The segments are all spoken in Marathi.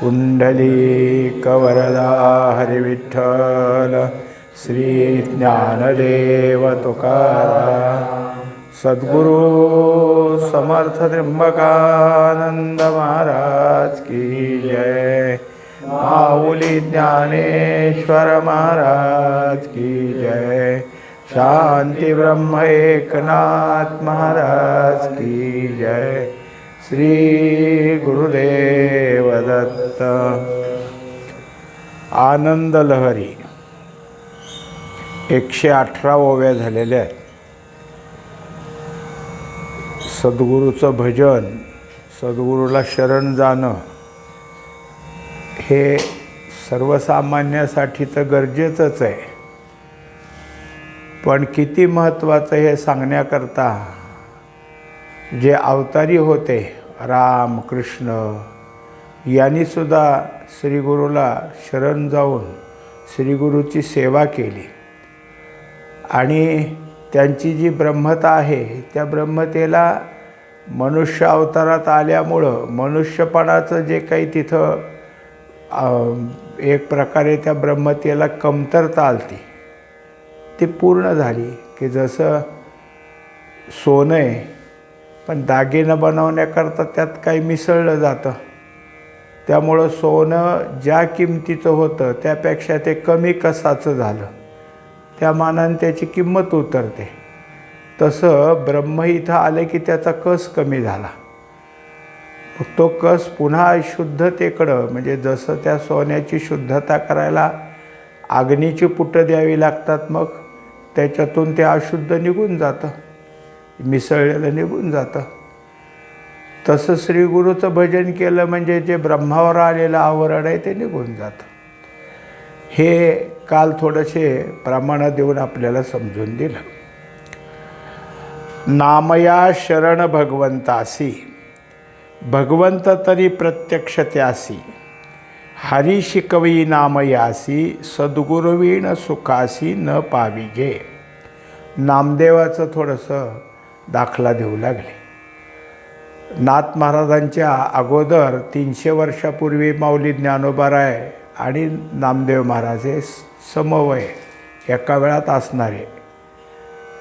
पुण्डलीकवरदा हरिविठ्ठल श्री ज्ञानदेव सद्गुरु समर्थ त्र्यंबकानंद महाराज की जय। माऊली ज्ञानेश्वर महाराज की जय। शांती ब्रह्म एकनाथ महाराज की जय। श्री गुरुदेव दत्त। आनंद लहरी। एकशे अठरा ओव्या झालेल्या आहेत सद्गुरूचं भजन सद्गुरूला शरण जाणं हे सर्वसामान्यासाठी तर गरजेचंच आहे. पण किती महत्त्वाचं हे सांगण्याकरता जे अवतारी होते राम कृष्ण यांनीसुद्धा श्रीगुरूला शरण जाऊन श्रीगुरूची सेवा केली. आणि त्यांची जी ब्रह्मता आहे त्या ब्रह्मतेला मनुष्य अवतारात आल्यामुळं मनुष्यपणाचं जे काही तिथं एक प्रकारे त्या ब्रह्मतेला कमतरता आलती ती पूर्ण झाली की जसं सोनं आहे पण दागिनं बनवण्याकरता त्यात काही मिसळलं जातं. त्यामुळं सोनं ज्या किमतीचं होतं त्यापेक्षा ते कमी कसाचं झालं. त्या मानाने त्याची किंमत उतरते. तसं ब्रह्म इथं आलं की त्याचा कस कमी झाला. मग तो कस पुन्हा शुद्धतेकडं म्हणजे जसं त्या सोन्याची शुद्धता करायला अग्नीची पुटं द्यावी लागतात मग त्याच्यातून ते अशुद्ध निघून जातं. मिसळलेलं निघून जातं. तसं श्रीगुरूचं भजन केलं म्हणजे जे ब्रह्मावर आलेलं आवरण आहे ते निघून जातं. हे काल थोडेसे प्रमाणात देऊन आपल्याला समजून दिलं. नामया शरण भगवंतासी. भगवंत तरी प्रत्यक्ष त्यासी. हरी शिकवी नामयासी सद्गुरुवीण सुखासी न पाविजे नामदेवाचं थोडंसं दाखला देऊ लागले. नाथ महाराजांच्या अगोदर तीनशे वर्षापूर्वी माऊली ज्ञानोबाराय आणि नामदेव महाराज हे समवय एका वेळात असणारे.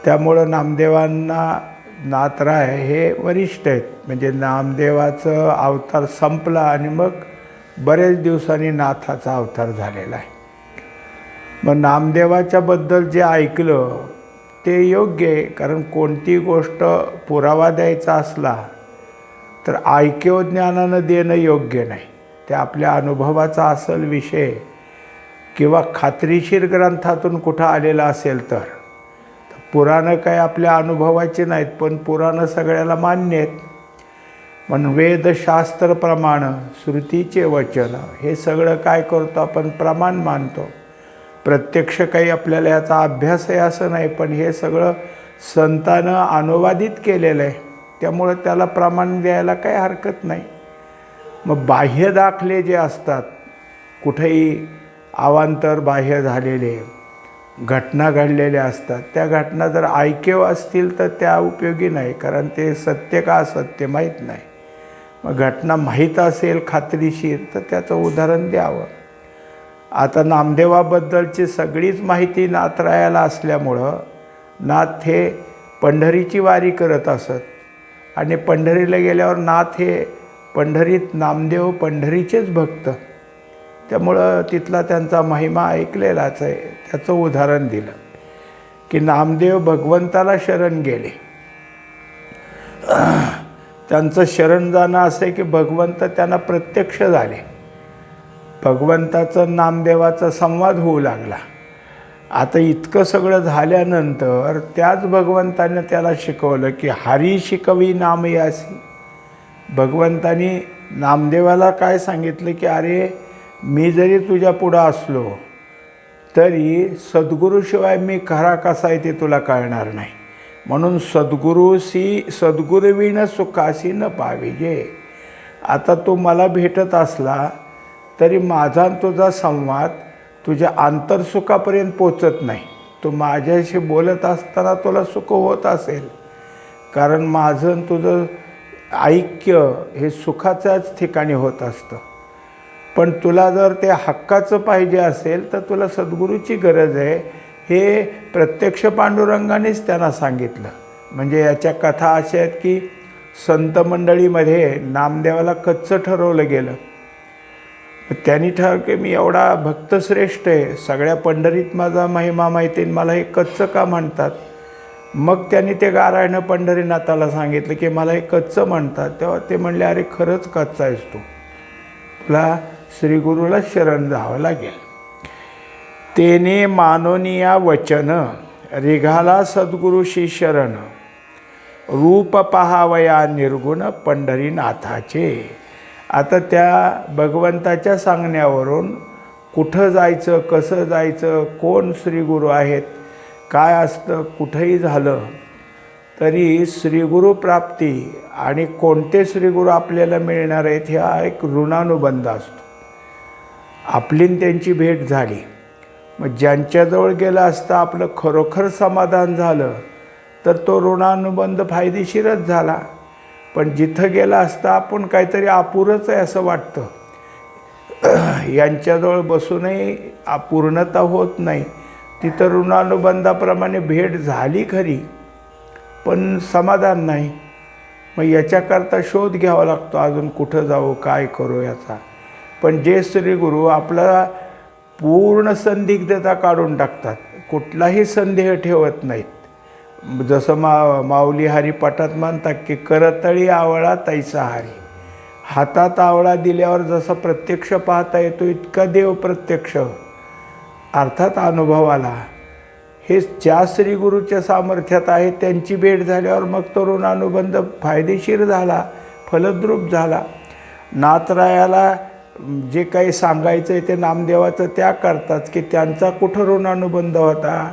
त्यामुळं नामदेवांना नाथराय हे वरिष्ठ आहेत. म्हणजे नामदेवाचं अवतार संपला आणि मग बरेच दिवसांनी नाथाचा अवतार झालेला आहे. मग नामदेवाच्याबद्दल जे ऐकलं ते योग्य आहे. कारण कोणती गोष्ट पुरावा द्यायचा असला तर ऐक्यव ज्ञानानं देणं योग्य नाही. ते आपल्या अनुभवाचा असल विषय किंवा खात्रीशीर ग्रंथातून कुठं आलेला असेल तर. पुराणं काय आपल्या अनुभवाचे नाहीत पण पुराणं सगळ्याला मान्य आहेत. पण वेदशास्त्र प्रमाण श्रुतीचे वचन हे सगळं काय करतो आपण? प्रमाण मानतो. प्रत्यक्ष काही आपल्याला याचा अभ्यास आहे असं नाही पण हे सगळं संतानं अनुवादित केलेलं आहे. त्यामुळं त्याला प्रमाण द्यायला काही हरकत नाही. मग बाह्य दाखले जे असतात कुठेही अवांतर बाह्य झालेले घटना घडलेल्या असतात त्या घटना जर ऐकेव असतील तर त्या उपयोगी नाही कारण ते सत्य का असत्य माहीत नाही. मग घटना माहीत असेल खात्रीशीर तर त्याचं उदाहरण द्यावं. आता नामदेवाबद्दलची सगळीच माहिती नाथरायाला असल्यामुळं नाथ हे पंढरीची वारी करत असत. आणि पंढरीला गेल्यावर नाथ हे पंढरीत नामदेव पंढरीचेच भक्त. त्यामुळं तिथला त्यांचा महिमा ऐकलेलाच आहे. त्याचं उदाहरण दिलं. की नामदेव भगवंताला शरण गेले. त्यांचं शरण जाणं असं आहे की भगवंत त्यांना प्रत्यक्ष झाले. भगवंताचं नामदेवाचा संवाद होऊ लागला. आता इतकं सगळं झाल्यानंतर त्याच भगवंताने त्याला शिकवलं की हरी शिकवी नाम यासी. भगवंतानी नामदेवाला काय सांगितलं की अरे मी जरी तुझ्या पुढं असलो तरी सद्गुरूशिवाय मी खरा कसा आहे ते तुला कळणार नाही. म्हणून सद्गुरूसी सद्गुरुविण सुखासी न पाविजे. आता तो मला भेटत असला तरी माझा आणि तुझा संवाद तुझ्या आंतरसुखापर्यंत पोचत नाही. तू माझ्याशी बोलत असताना तुला सुख होत असेल. कारण माझं आणि तुझं ऐक्य हे सुखाच्याच ठिकाणी होत असतं. पण तुला जर ते हक्काचं पाहिजे असेल तर तुला सद्गुरूची गरज आहे. हे प्रत्यक्ष पांडुरंगानेच त्यांना सांगितलं. म्हणजे याच्या कथा अशा आहेत की संत मंडळीमध्ये नामदेवाला कच्चं ठरवलं गेलं. त्यांनी ठर की मी एवढा भक्तश्रेष्ठ आहे सगळ्या पंढरीत माझा महिमा माहिती मला हे कच्चं का म्हणतात? मग त्यांनी ते गारायणं पंढरीनाथाला सांगितलं की मला हे कच्चं म्हणतात. तेव्हा ते म्हणले अरे खरंच कच्चा आहेस तू. तुला श्रीगुरूला शरण जावं लागेल. तेने मानोनिया वचन रिघाला सद्गुरुशी शरण. रूप पहावया निर्गुण पंढरीनाथाचे. आता त्या भगवंताच्या सांगण्यावरून कुठं जायचं कसं जायचं कोण श्रीगुरू आहेत काय असतं कुठंही झालं तरी श्रीगुरू प्राप्ती आणि कोणते श्रीगुरू आपल्याला मिळणार आहेत ह्या एक ऋणानुबंध असतो. आपलीन त्यांची भेट झाली. मग ज्यांच्याजवळ गेलं असता आपलं खरोखर समाधान झालं तर तो ऋणानुबंध फायदेशीरच झाला. पण जिथं गेला असता आपण काहीतरी अपुरंच आहे असं वाटतं. यांच्याजवळ बसूनही अपूर्णता होत नाही. तिथं ऋणानुबंधाप्रमाणे भेट झाली खरी पण समाधान नाही. मग याच्याकरता शोध घ्यावा लागतो अजून कुठं जाऊ काय करू याचा. पण जे श्री गुरु आपला पूर्ण संदिग्धता काढून टाकतात कुठलाही संदेह ठेवत नाहीत. जसं मा माऊली हरी पाठात म्हणतात की करतळी आवळा तैसा हरी. हातात आवळा दिल्यावर जसा प्रत्यक्ष पाहता येतो इतका देव प्रत्यक्ष. अर्थात अनुभव आला हे ज्या श्रीगुरूच्या सामर्थ्यात आहे त्यांची भेट झाल्यावर मग तरुण अनुबंध फायदेशीर झाला फलद्रूप झाला. नातरायाला जे काही सांगायचं आहे ते नामदेवाचं त्या करतात की त्यांचा कुठं ऋणानुबंध होता?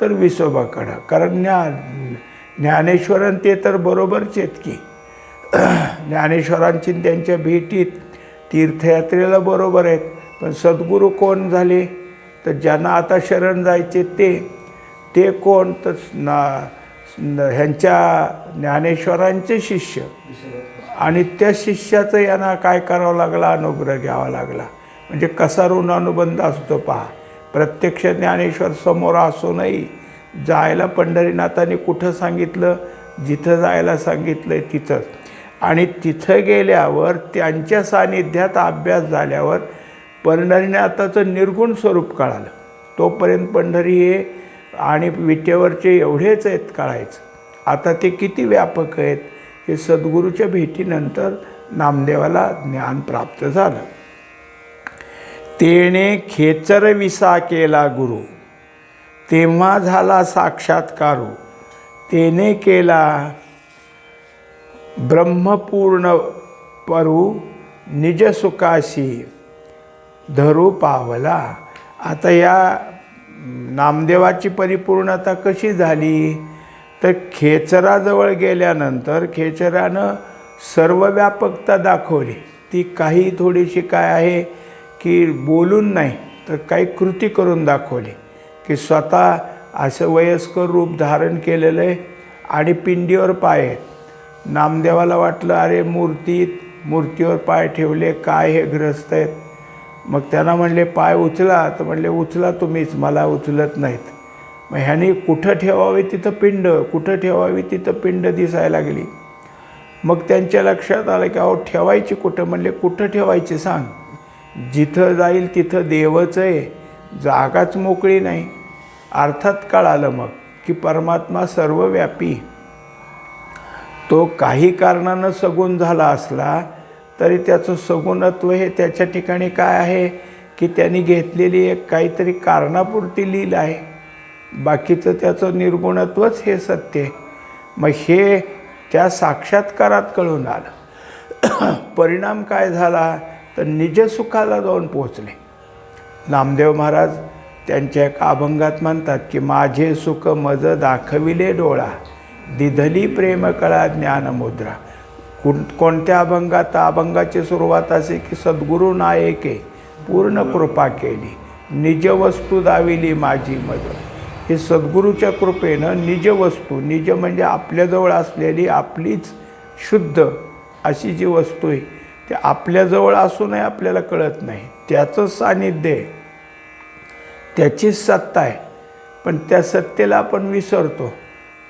तर विसोबाकडं कारण ज्ञा ज्ञानेश्वरन ते तर बरोबरच आहेत की. ज्ञानेश्वरांची त्यांच्या भेटीत तीर्थयात्रेला बरोबर आहेत. पण सद्गुरू कोण झाले? तर ज्यांना आता शरण जायचे ते ते कोण? तर ना ह्यांच्या ज्ञानेश्वरांचे शिष्य. आणि त्या शिष्याचं यांना काय करावं लागला? अनुग्रह घ्यावा लागला. म्हणजे कसा ऋण अनुबंध असतो पहा. प्रत्यक्ष ज्ञानेश्वर समोर असूनही जायला पंढरीनाथाने कुठं सांगितलं? जिथं जायला सांगितलं आहे तिथंच. आणि तिथं गेल्यावर त्यांच्या सानिध्यात अभ्यास झाल्यावर पंढरीनाथाचं निर्गुण स्वरूप कळालं. तोपर्यंत पंढरी हे आणि विटेवरचे एवढेच आहेत कळायचं. आता ते किती व्यापक आहेत हे सद्गुरूच्या भेटीनंतर नामदेवाला ज्ञान प्राप्त झालं. तेने खेचर विसा केला गुरु. तेव्हा झाला साक्षात्कारू. तेने केला ब्रह्मपूर्ण परू निज सुखाशी. धरू पावला. आता या नामदेवाची परिपूर्णता कशी झाली? तर खेचराजवळ गेल्यानंतर खेचरानं सर्व व्यापकता दाखवली. ती काही थोडीशी काय आहे? की बोलून नाही तर काही कृती करून दाखवली की स्वतः असं वयस्कर रूप धारण केलेलं आहे आणि पिंडीवर पाय आहेत. नामदेवाला वाटलं अरे मूर्तीत मूर्तीवर पाय ठेवले काय हे ग्रस्त आहेत? मग त्यांना म्हणले पाय उचला. तर म्हणले उचला तुम्हीच मला उचलत नाहीत. मग ह्याने कुठं ठेवावी तिथं पिंड? कुठं ठेवावी तिथं पिंड? दिसायला लागली. मग त्यांच्या लक्षात आलं की अहो ठेवायची कुठं? म्हणले कुठं ठेवायची सांग. जिथं जाईल तिथं देवच आहे. जागाच मोकळी नाही. अर्थात कळालं मग की परमात्मा सर्वव्यापी. तो काही कारणानं सगुण झाला असला तरी त्याचं सगुणत्व हे त्याच्या ठिकाणी काय आहे की त्यांनी घेतलेली एक काहीतरी कारणापुरती लील आहे. बाकीचं त्याचं निर्गुणत्वच हे सत्य आहे. मग हे त्या साक्षात्कारात कळून आलं. परिणाम काय झाला? तर निजसुखाला जाऊन पोचले नामदेव महाराज त्यांच्या एका अभंगात म्हणतात की माझे सुख मज दाखविले डोळा दिधली प्रेमकळा ज्ञानमुद्रा कोण कोणत्या अभंगात अभंगाची सुरुवात असे की सद्गुरू नायके पूर्ण कृपा केली निज वस्तू दाविली माझी मज. हे सद्गुरूच्या कृपेनं निज वस्तू निज म्हणजे आपल्याजवळ असलेली आपलीच शुद्ध अशी जी वस्तू आहे ते आपल्याजवळ असूनही आपल्याला कळत नाही. त्याचं सान्निध्य आहे. त्याचीच सत्ता आहे. पण त्या सत्तेला आपण विसरतो.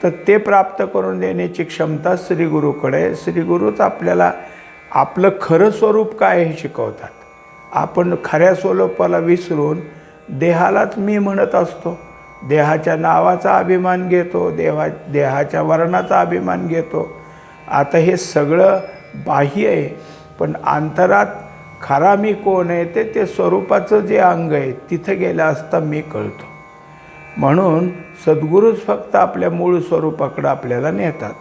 तर ते प्राप्त करून देण्याची क्षमता श्रीगुरूकडे श्रीगुरूच आपल्याला आपलं खरं स्वरूप काय हे शिकवतात. आपण खऱ्या स्वरूपाला विसरून देहालाच मी म्हणत असतो. देहाच्या नावाचा अभिमान घेतो. देहा देहाच्या वर्णाचा अभिमान घेतो. आता हे सगळं बाह्य आहे. पण अंतरात खरा मी कोण आहे ते ते स्वरूपाचं जे अंग आहे तिथं गेलं असता मी कळतो. म्हणून सद्गुरूच फक्त आपल्या मूळ स्वरूपाकडं आपल्याला नेतात.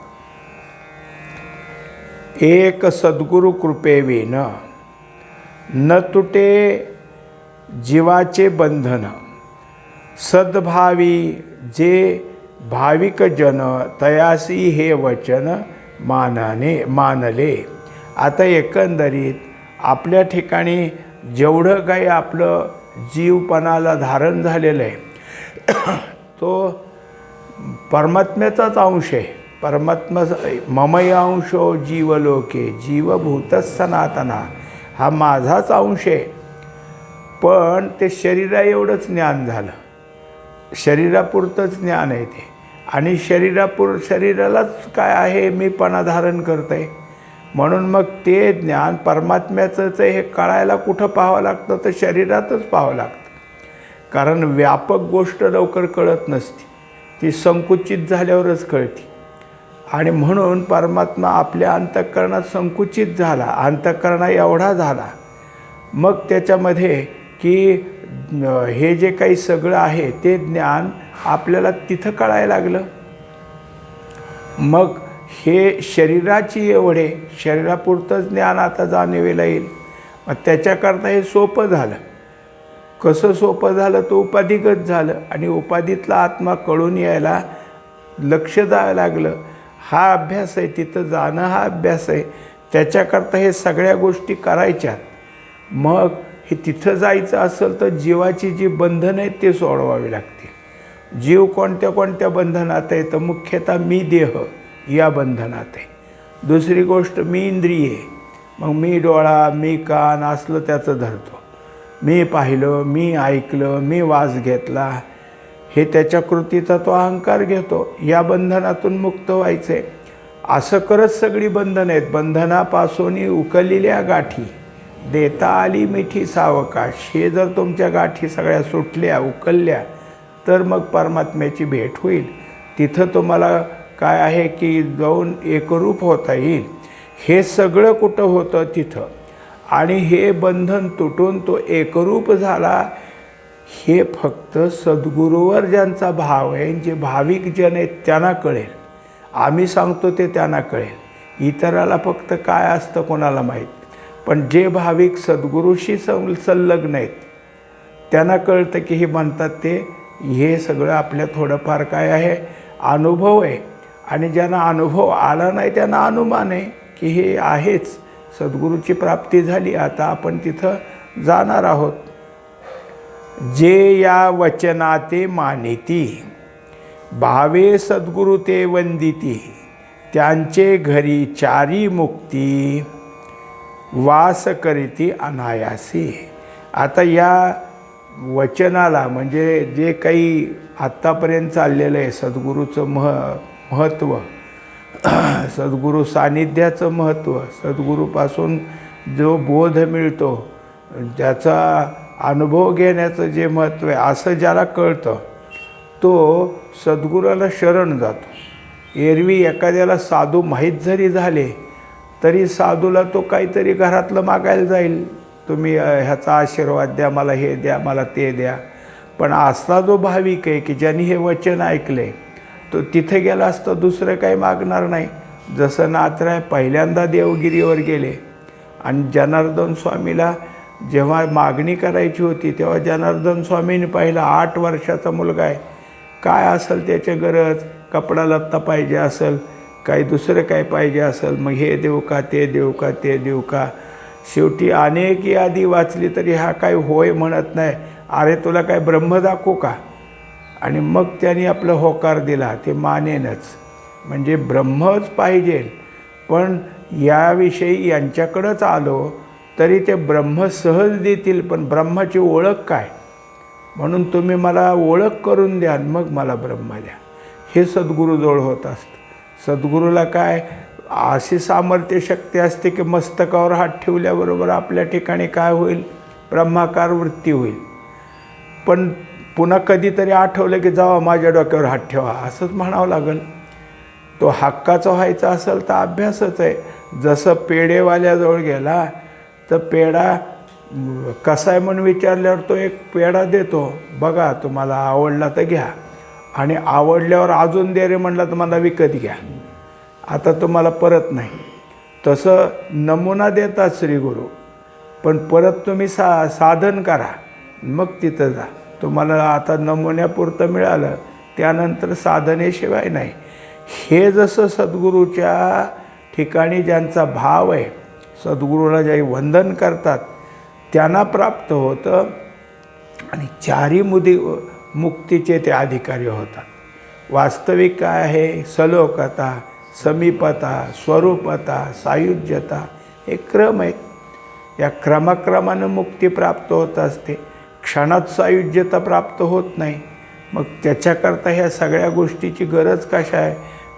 एक सद्गुरु कृपेविन न तुटे जीवाचे बंधन सद्भावी जे भाविक जन तयासी हे वचन मानाने मानले. आता एकंदरीत आपल्या ठिकाणी जेवढं काही आपलं जीवपणाला धारण झालेलं आहे तो परमात्म्याचाच अंश आहे. परमात्मा ममय अंशो जीवलोके जीवभूत सनातना हा माझाच अंश आहे. पण ते शरीरा एवढंच ज्ञान झालं. शरीरापुरतंच ज्ञान आहे ते. आणि शरीरापुर शरीरालाच काय आहे मी पणा धारण करतं आहे म्हणून मग ते ज्ञान परमात्म्याचंच हे कळायला कुठं पाहावं लागतं? तर शरीरातच पाहावं लागतं. कारण व्यापक गोष्ट लवकर कळत नसती. ती संकुचित झाल्यावरच कळते. आणि म्हणून परमात्मा आपल्या अंतःकरणात संकुचित झाला अंतःकरणा एवढा झाला. मग त्याच्यामध्ये की हे जे काही सगळं आहे ते ज्ञान आपल्याला तिथं कळायला लागलं. मग हे शरीराची एवढे शरीरापुरतंच ज्ञान आता जाणवेला येईल. मग त्याच्याकरता हे सोपं झालं. कसं सोपं झालं? तो उपाधिगत झालं आणि उपाधीतला आत्मा कळून यायला लक्ष द्यावं लागलं. हा अभ्यास आहे तिथं जाणं हा अभ्यास आहे. त्याच्याकरता हे सगळ्या गोष्टी करायच्यात मग हे तिथं जायचं असेल तर जीवाची जी बंधनं आहेत ते सोडवावी लागतील. जीव कोणत्या कोणत्या बंधनात आहे? तर मुख्यतः मी देह. या बंधनात. आहे दुसरी गोष्ट मी इंद्रिये. मग मी डोळा मी कान असलं त्याचं धरतो. मी पाहिलं मी ऐकलं मी वास घेतला हे त्याच्या कृतीचा तो अहंकार घेतो. या बंधनातून मुक्त व्हायचं. आहे असं करत सगळी बंधनं आहेत. बंधनापासून उकललेल्या गाठी. देता आली मिठी सावकाश. हे जर तुमच्या गाठी सगळ्या सुटल्या उकलल्या तर मग परमात्म्याची भेट होईल. तिथं तुम्हाला काय आहे की जाऊन एकरूप होता येईल? हे सगळं कुठं होतं तिथं? आणि हे बंधन तुटून तो एकरूप झाला हे फक्त सद्गुरूवर ज्यांचा भाव आहे जे भाविक जन आहेत त्यांना कळेल. आम्ही सांगतो ते त्यांना कळेल. इतराला फक्त काय असतं कोणाला माहीत? पण जे भाविक सद्गुरूशी सं संलग्न आहेत त्यांना कळतं की हे म्हणतात ते हे सगळं आपल्या थोडंफार काय आहे? अनुभव आहे. आणि ज्यांना अनुभव आला नाही त्यांना अनुमान आहे की हे आहेच. सद्गुरूची प्राप्ती झाली. आता आपण तिथं जाणार आहोत. जे या वचनाते मानिती भावे सद्गुरु ते वंदिती त्यांचे घरी चारी मुक्ती वास करीती अनायासी. आता या वचनाला म्हणजे जे काही आत्तापर्यंत चाललेलं आहे सद्गुरूचं मह महत्त्व सद्गुरू सानिध्याचं महत्त्व सद्गुरूपासून जो बोध मिळतो ज्याचा अनुभव घेण्याचं जे महत्त्व आहे असं ज्याला कळतं तो सद्गुरूला शरण जातो. एरवी एखाद्याला साधू माहीत जरी झाले तरी साधूला तो काहीतरी घरातलं मागायला जाईल. तुम्ही ह्याचा आशीर्वाद द्या मला हे द्या मला ते द्या. पण असा जो भाविक आहे की ज्यांनी हे वचन ऐकले तो तिथे गेला असता दुसरं काही मागणार नाही. जसं नाथराय पहिल्यांदा देवगिरीवर गेले आणि जनार्दन स्वामीला जेव्हा मागणी करायची होती तेव्हा जनार्दन स्वामीने पाहिलं आठ वर्षाचा मुलगा आहे. काय असेल त्याची गरज? कपडा लत्ता पाहिजे असेल काही दुसरं काय पाहिजे असेल मग हे देऊ का ते देऊ का ते देऊ का? शेवटी अनेक यादी वाचली तरी हा काय होय म्हणत नाही. अरे तुला काय ब्रह्म दाखवू का? आणि मग त्यांनी आपलं होकार दिला ते मानेनच. म्हणजे ब्रह्मच पाहिजे. पण याविषयी यांच्याकडंच आलो तरी ते ब्रह्म सहज देतील पण ब्रह्माची ओळख काय? म्हणून तुम्ही मला ओळख करून द्या मग मला ब्रह्म द्या. हे सद्गुरूजवळ होत असतं. सद्गुरूला काय अशी सामर्थ्य शक्ती असते की मस्तकावर हात ठेवल्याबरोबर आपल्या ठिकाणी काय होईल? ब्रह्माकार वृत्ती होईल. पण पुन्हा कधीतरी आठवलं की जावा माझ्या डोक्यावर हात ठेवा. असंच म्हणावं लागेल. तो हक्काचा व्हायचा असेल तर अभ्यासच आहे. जसं पेढेवाल्याजवळ गेला तर पेढा कसा आहे म्हणून विचारल्यावर तो एक पेढा देतो. बघा तुम्हाला आवडला तर घ्या. आणि आवडल्यावर अजून दे रे म्हणला तर मला विकत घ्या. आता तुम्हाला परत नाही. तसं नमुना देतात श्रीगुरू पण परत तुम्ही सा साधन करा. मग तिथं जा. तुम्हाला आता नमुन्यापुरतं मिळालं त्यानंतर साधनेशिवाय नाही. हे जसं सद्गुरूच्या ठिकाणी ज्यांचा भाव आहे सद्गुरूला जे वंदन करतात त्यांना प्राप्त होतं आणि चारी मुदी मुक्तीचे ते अधिकारी होतात. वास्तविक काय आहे? सलोकता समीपता स्वरूपता सायुज्यता हे क्रम आहेत. या क्रमाक्रमानं मुक्ती प्राप्त होत असते. क्षणात सायुज्यता प्राप्त होत नाही. मग त्याच्याकरता ह्या सगळ्या गोष्टीची गरज कशा आहे?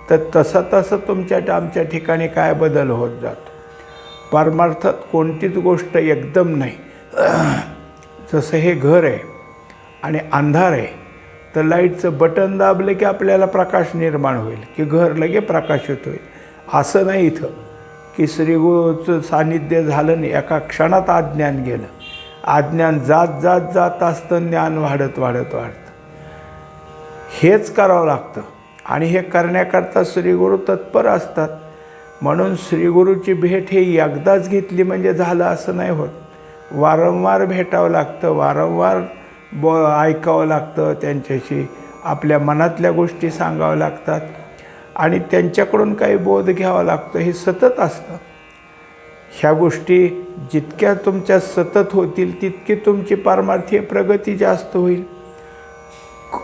तर तसं तसं तुमच्या आमच्या ठिकाणी काय बदल होत जातो? परमार्थात कोणतीच गोष्ट एकदम नाही. जसं हे घर आहे आणि अंधार आहे तर लाईटचं बटन दाबलं की आपल्याला प्रकाश निर्माण होईल की घर लगे प्रकाशित होईल. असं नाही इथं की श्रीगुरूचं सान्निध्य झालं नाही एका क्षणात अज्ञान गेलं. अज्ञान जात जात जात असतं ज्ञान वाढत वाढत वाढतं. हेच करावं लागतं. आणि हे करण्याकरता श्रीगुरू तत्पर असतात. म्हणून श्रीगुरूची भेट हे एकदाच घेतली म्हणजे झालं असं नाही होत. वारंवार भेटावं लागतं वारंवार ब ऐकावं लागतं त्यांच्याशी आपल्या मनातल्या गोष्टी सांगाव्या लागतात. आणि त्यांच्याकडून काही बोध घ्यावा लागतो हे सतत असतं. ह्या गोष्टी जितक्या तुमच्या सतत होतील तितकी तुमची पारमार्थीय प्रगती जास्त होईल.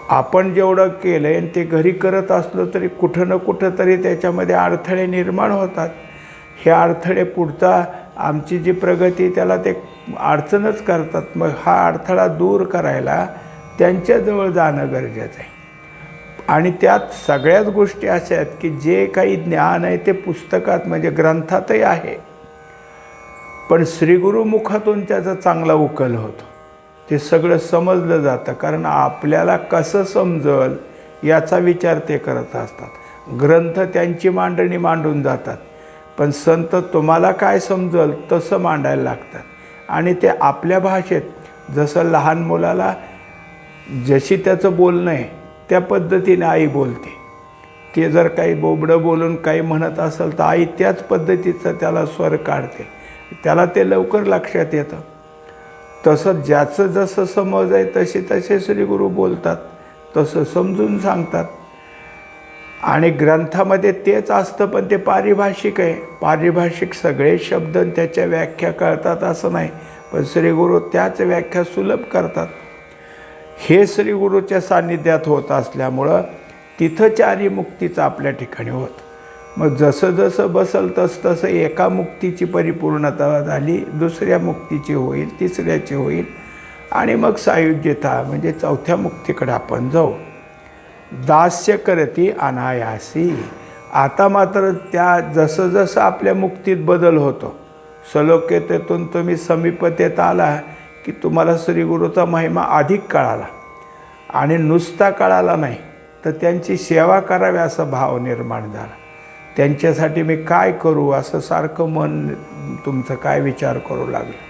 आपण जेवढं केलं आहे आणि ते घरी करत असलो तरी कुठं ना कुठं तरी त्याच्यामध्ये अडथळे निर्माण होतात. हे अडथळे पुढचा आमची जी प्रगती त्याला ते अडचणच करतात. मग हा अडथळा दूर करायला त्यांच्याजवळ जाणं गरजेचं आहे. आणि त्यात सगळ्याच गोष्टी अशा आहेत की जे काही ज्ञान आहे ते पुस्तकात म्हणजे ग्रंथातही आहे. पण श्रीगुरुमुखातून त्याचा चांगला उकल होतो. ते सगळं समजलं जातं कारण आपल्याला कसं समजल याचा विचार ते करत असतात. ग्रंथ त्यांची मांडणी मांडून जातात. पण संत तुम्हाला काय समजल तसं मांडायला लागतात. आणि ते आपल्या भाषेत जसं लहान मुलाला जशी त्याचं बोलणं आहे त्या पद्धतीने आई बोलते. ते जर काही बोबडं बोलून काही म्हणत असेल तर आई त्याच पद्धतीचं त्याला स्वर काढते. त्याला ते लवकर लक्षात येतं. तसं ज्याचं जसं समज आहे तसे तसे श्रीगुरू बोलतात. तसं समजून सांगतात. आणि ग्रंथामध्ये तेच असतं पण ते पारिभाषिक आहे. पारिभाषिक सगळे शब्द त्याच्या व्याख्या कळतात असं नाही पण श्रीगुरू त्याच व्याख्या सुलभ करतात. हे श्रीगुरूच्या सान्निध्यात होत असल्यामुळं तिथं चारी मुक्तीचं आपल्या ठिकाणी होतं. मग जसं जसं बसल तसं तसं एका मुक्तीची परिपूर्णता झाली दुसऱ्या मुक्तीची होईल तिसऱ्याची होईल आणि मग सायुज्यता म्हणजे चौथ्या मुक्तीकडे आपण जाऊ. दास्य करती अनायासी. आता मात्र त्या जसं जसं आपल्या मुक्तीत बदल होतो सलोक्यतेतून तुम्ही समीपतेत आला की तुम्हाला श्रीगुरूचा महिमा अधिक कळाला आणि नुसता कळाला नाही तर त्यांची सेवा करावी असा भाव निर्माण झाला. त्यांच्यासाठी मी काय करू असं सारखं मन तुमचं काय विचार करू लागलं.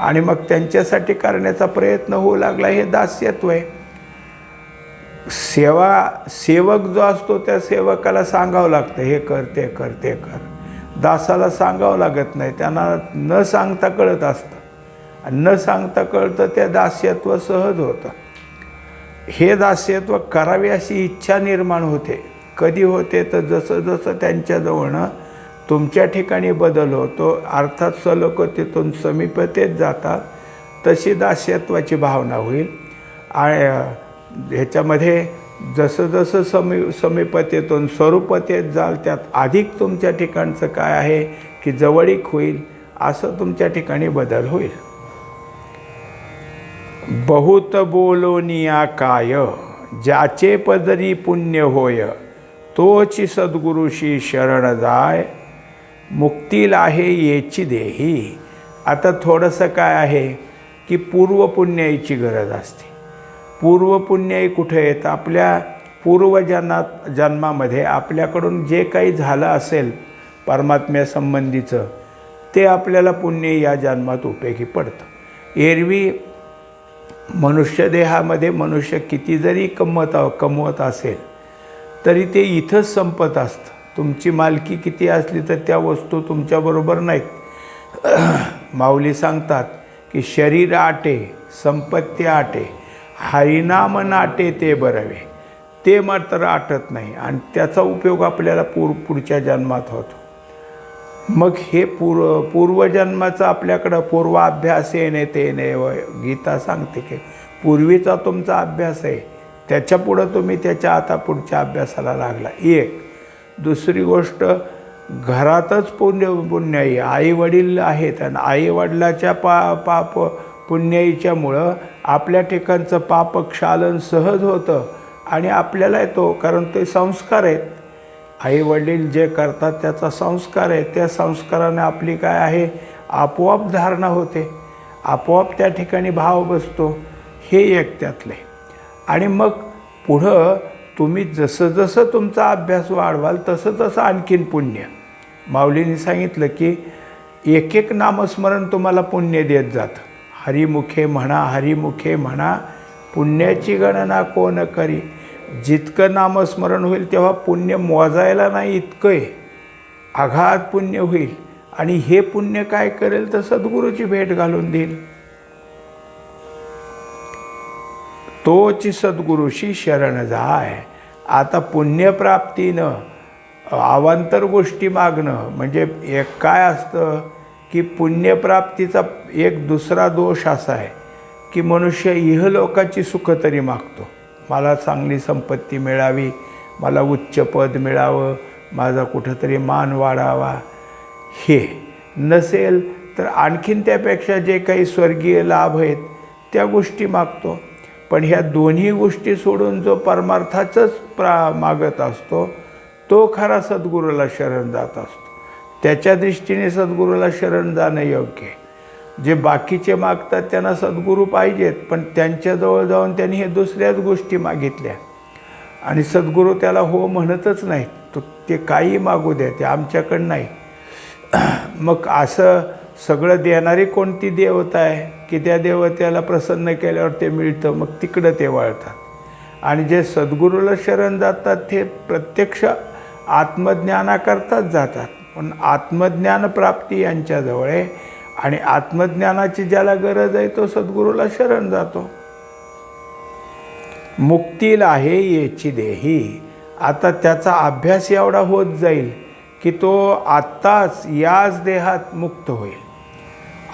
आणि मग त्यांच्यासाठी करण्याचा प्रयत्न होऊ लागला हे दास्यत्व आहे. सेवा सेवक जो असतो त्या सेवकाला सांगावं लागतं हे कर ते कर ते कर. दासाला सांगावं लागत नाही त्यांना न सांगता कळत असतं. आणि न सांगता कळतं त्या दास्यत्व सहज होतं. हे दास्यत्व करावे अशी इच्छा निर्माण होते. कधी होते तर जसं जसं त्यांच्याजवळनं तुमच्या ठिकाणी बदल होतो अर्थात सलोकतेतून समीपतेत जातात तशी दास्यत्वाची भावना होईल. आणि ह्याच्यामध्ये जसं जसं समी समीपतेतून स्वरूपतेत जाल त्यात अधिक तुमच्या ठिकाणचं काय आहे की की जवळीक होईल असं तुमच्या ठिकाणी बदल होईल. बहुत बोलोनिया काय ज्याचे पदरी पुण्य होय तोची सद्गुरुशी शरण जाय. मुक्तीला आहे येची देही. आता थोडंसं काय आहे की पूर्वपुण्याईची गरज असते. पूर्वपुण्याई कुठे येत आपल्या पूर्वजन्मात जन्मामध्ये आपल्याकडून जे काही झालं असेल परमात्म्यासंबंधीचं ते आपल्याला पुण्य या जन्मात उपयोगी पडतं. एरवी मनुष्यदेहामध्ये मनुष्य किती जरी कमवत कमवत असेल तरी ते इथंच संपत असतं. तुमची मालकी किती असली तर त्या वस्तू तुमच्याबरोबर नाहीत. माऊली सांगतात की शरीर आटे संपत्ती आटे हरिनाम नाटे ते बरवे. ते मात्र आटत नाही आणि त्याचा उपयोग आपल्याला पूर पुढच्या जन्मात होतो. मग हे पूर्व पूर्वजन्माचं आपल्याकडं पूर्वाभ्यास येणे ते येणे गीता सांगते की पूर्वीचा तुमचा अभ्यास आहे. त्याच्यापुढं तुम्ही त्याच्या आता पुढच्या अभ्यासाला लागला. एक दुसरी गोष्ट घरातच पुण्य पुण्याई. आई वडील आहेत आणि आई वडिलाच्या पा पाप पुण्याईच्यामुळं आपल्या ठिकाणचं पापक्षालन सहज होतं आणि आपल्याला येतो कारण ते संस्कार आहेत. आई वडील जे करतात त्याचा संस्कार आहे. त्या संस्काराने आपली काय आहे? आपोआप धारणा होते. आपोआप त्या ठिकाणी भाव बसतो. हे एक त्यातले आणि मग पुढं तुम्ही जसं जसं तुमचा अभ्यास वाढवाल तसं तसं आणखीन पुण्य. माऊलीने सांगितलं की एक एक नामस्मरण तुम्हाला पुण्य देत जातं. हरिमुखे म्हणा हरिमुखे म्हणा पुण्याची गणना कोण करी? जितकं नामस्मरण होईल तेव्हा पुण्य मोजायला नाही इतकं आहे आघात पुण्य होईल. आणि हे पुण्य काय करेल तर सद्गुरूची भेट घालून देईल. तोची सद्गुरूशी शरण जाय आता पुण्यप्राप्तीनं अवांतर गोष्टी मागणं म्हणजे एक काय असतं की पुण्यप्राप्तीचा एक दुसरा दोष असा आहे की मनुष्य इहलोकाची सुख तरी मागतो. मला चांगली संपत्ती मिळावी मला उच्च पद मिळावं माझा कुठंतरी मान वाढावा. हे नसेल तर आणखीन त्यापेक्षा जे काही स्वर्गीय लाभ आहेत त्या गोष्टी मागतो. पण ह्या दोन्ही गोष्टी सोडून जो परमार्थाचंच प्रा मागत असतो तो खरा सद्गुरूला शरण जात असतो. त्याच्या दृष्टीने सद्गुरूला शरण जाणं योग्य आहे. जे बाकीचे मागतात त्यांना सद्गुरू पाहिजेत पण त्यांच्याजवळ जाऊन त्यांनी हे दुसऱ्याच गोष्टी मागितल्या. आणि सद्गुरू त्याला हो म्हणतच नाहीत. तो ते काही मागू द्या ते आमच्याकडं नाही. मग असं सगळं देणारी कोणती देवता आहे की त्या देवतेला प्रसन्न केल्यावर ते मिळतं मग तिकडं ते वळतात. आणि जे सद्गुरूला शरण जातात ते प्रत्यक्ष आत्मज्ञानाकरताच जातात. पण आत्मज्ञान प्राप्ती यांच्याजवळ आहे. आणि आत्मज्ञानाची ज्याला गरज आहे तो सद्गुरूला शरण जातो. मुक्तीला आहे याची देही. आता त्याचा अभ्यास एवढा होत जाईल की तो आत्ताच याच देहात मुक्त होईल.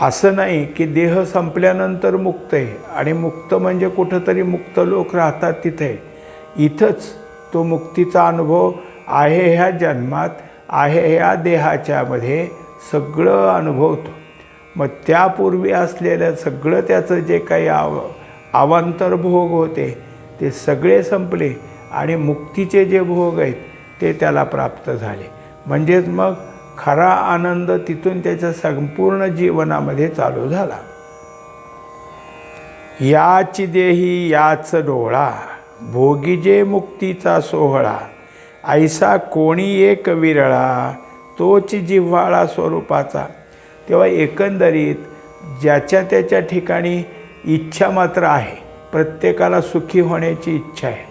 असं नाही की देह संपल्यानंतर मुक्त आहे. आणि मुक्त म्हणजे कुठंतरी मुक्त लोक राहतात तिथे. इथंच तो मुक्तीचा अनुभव आहे ह्या जन्मात आहे ह्या देहाच्यामध्ये सगळं अनुभवतो. मग त्यापूर्वी असलेलं सगळं त्याचं जे काही आव अवांतर भोग होते ते सगळे संपले आणि मुक्तीचे जे भोग आहेत ते त्याला प्राप्त झाले. म्हणजेच मग खरा आनंद तिथून त्याच्या संपूर्ण जीवनामध्ये चालू झाला. याची देही याच डोळा भोगीजे मुक्तीचा सोहळा ऐसा कोणी एक विरळा तोच जिव्हाळा स्वरूपाचा. तेव्हा एकंदरीत ज्याच्या त्याच्या ठिकाणी इच्छा मात्र आहे प्रत्येकाला सुखी होण्याची इच्छा आहे.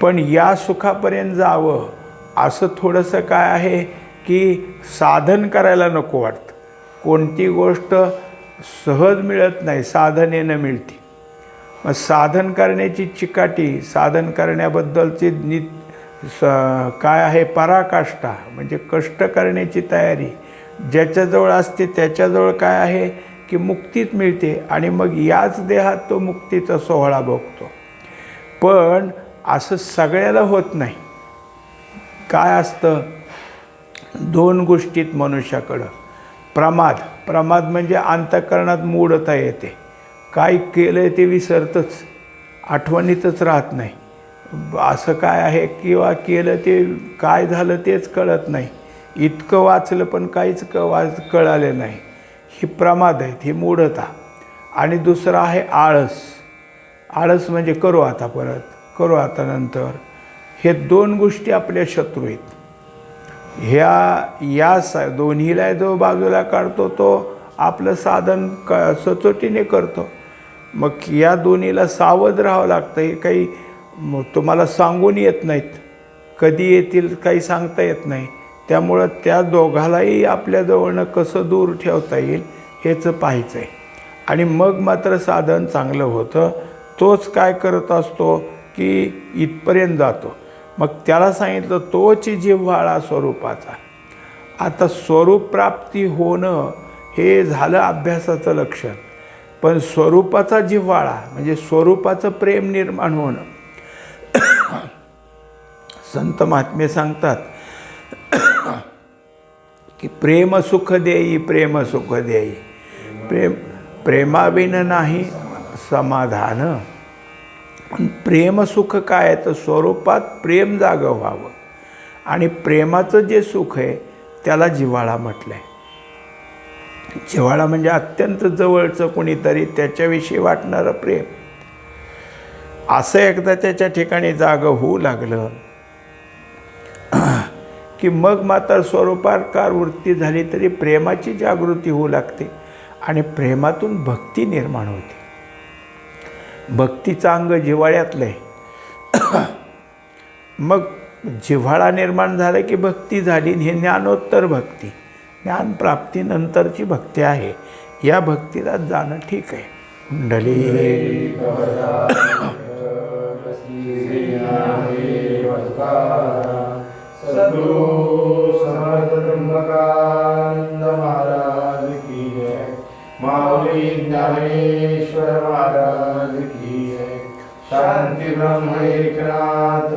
पण या सुखापर्यंत जावं असं थोडंसं काय आहे? की साधन करायला नको वाटतं. कोणती गोष्ट सहज मिळत नाही साधनेनं मिळते. मग साधन करण्याची चिकाटी साधन करण्याबद्दलची नि स काय आहे? पराकाष्ठा म्हणजे कष्ट करण्याची तयारी. ज्याच्याजवळ असते त्याच्याजवळ काय आहे? की मुक्तीच मिळते आणि मग याच देहात तो मुक्तीचा सोहळा बघतो. पण असं सगळ्याला होत नाही. काय असतं? दोन गोष्टीत मनुष्याकडं. प्रमाद. प्रमाद म्हणजे अंतकरणात मूढता येते. काय केलं आहे ते विसरतंच. आठवणीतच राहत नाही. असं काय आहे किंवा केलं ते काय झालं तेच कळत नाही. इतकं वाचलं पण काहीच क वाच कळालं नाही. ही प्रमाद आहेत ही मूढता. आणि दुसरं आहे आळस. आळस म्हणजे करू आता परत. करू आता नंतर. हे दोन गोष्टी आपल्या शत्रू आहेत. ह्या या स दोन्हीला जो बाजूला काढतो तो आपलं साधन क सचोटीने करतो. मग या दोन्हीला सावध राहावं लागतं. हे काही तुम्हाला सांगून येत नाहीत. कधी येतील काही सांगता येत नाही. त्यामुळं त्या दोघालाही आपल्याजवळनं कसं दूर ठेवता येईल हेच पाहायचं आहे आणि मग मात्र साधन चांगलं होतं. तोच काय करत असतो की इथपर्यंत जातो. मग त्याला सांगितलं तोच जिव्हाळा स्वरूपाचा. आता स्वरूप प्राप्ती होणं हे झालं अभ्यासाचं लक्षण. पण स्वरूपाचा जिव्हाळा म्हणजे स्वरूपाचं प्रेम निर्माण होणं. संत महात्मे सांगतात की प्रेम सुख देई प्रेम सुख देई. प्रेम प्रेमाविन नाही समाधान. पण प्रेम सुख काय आहे? तर स्वरूपात प्रेम जागं व्हावं. आणि प्रेमाचं जे सुख आहे त्याला जिव्हाळा म्हटलं आहे जिव्हाळा म्हणजे अत्यंत जवळचं कोणीतरी त्याच्याविषयी वाटणारं प्रेम. असं एकदा त्याच्या ठिकाणी जागं होऊ लागलं की मग मात्र स्वरूपाकार वृत्ती झाली तरी प्रेमाची जागृती होऊ लागते आणि प्रेमातून भक्ती निर्माण होते. भक्तीचं अंग जिव्हाळ्यातलं आहे मग जिव्हाळा निर्माण झाला की भक्ती झाली हे ज्ञानोत्तर भक्ती. ज्ञानप्राप्तीनंतरची भक्ती आहे. या भक्तीला जाणं ठीक आहे. कुंडली महाराज की जय। माऊली ज्ञानेश्वर महाराज। शांति ब्रह्म एक रात